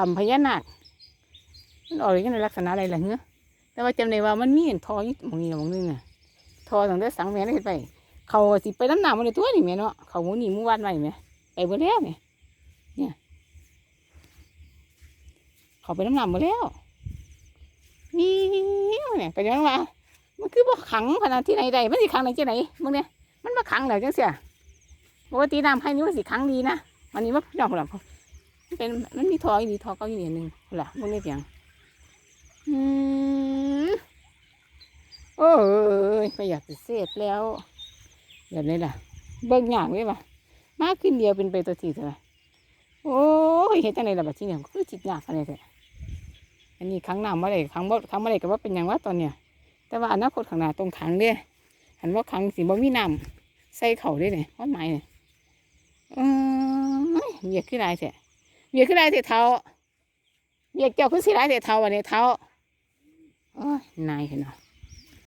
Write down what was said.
ทำพญานาคมันออกอย่างในลักษณะอะไรล่ะเนื้อแต่ว่าจำได้ว่ามันมีเห็นทออยู่มองนี้มองนึงน่ะทอตั้งแต่สังแม่ได้เห็นไป เขาสิไปน้ำหนามมันเลยตัวนี่แม่เนาะเขาหมูนี่มูวานไว้แม่ไปหมดแล้วเนี่ยเนี่ย เขาไปน้ำหนามหมดแล้วนี่เนี่ยไปยังว่ามันคือบ่ขังขนาดที่ไหนใดมันสิขังในที่ไหนมึงเนี่ยมันมาขังแล้วจังเสียปกติน้ำให้นี่มันสิขังดีนะวันนี้มันยอมหลับมัน เป็นมันมีทออีดีทอเก็อยู่นี่หนึ่งหล่ะมึงได้เพียงอืมโอ้ยไม่อยากจะเสพแล้วแบบนี้ล่ะ เบิ่งอย่างเลยปะมากขึ้นเดียวเป็นไปตัวทีเถอะโอ้ยเห็นจังไดล่ะบัดที่เนี่ยคือจิตยากอะไรแท้อันนี้ครั้งหน้ามาเลยครั้งบ่ครั้งมาเลยก็ว่าเป็นอย่างว่าตอนเนี้ยแต่ว่าอนาคตข้างหน้าตรงขังเด้หันว่าขังสิบ่มีน้ำใส่เข่าได้เนี่ยว่าหมายเนี่ยเออเบียกขึ้นไรแท้ เบียกขึ้นไรแท้เท้าเบียกเจ้าขึ้นสิไรแท้เท้าวันนี้เท้าโอ้ยนายเห็นเนาะ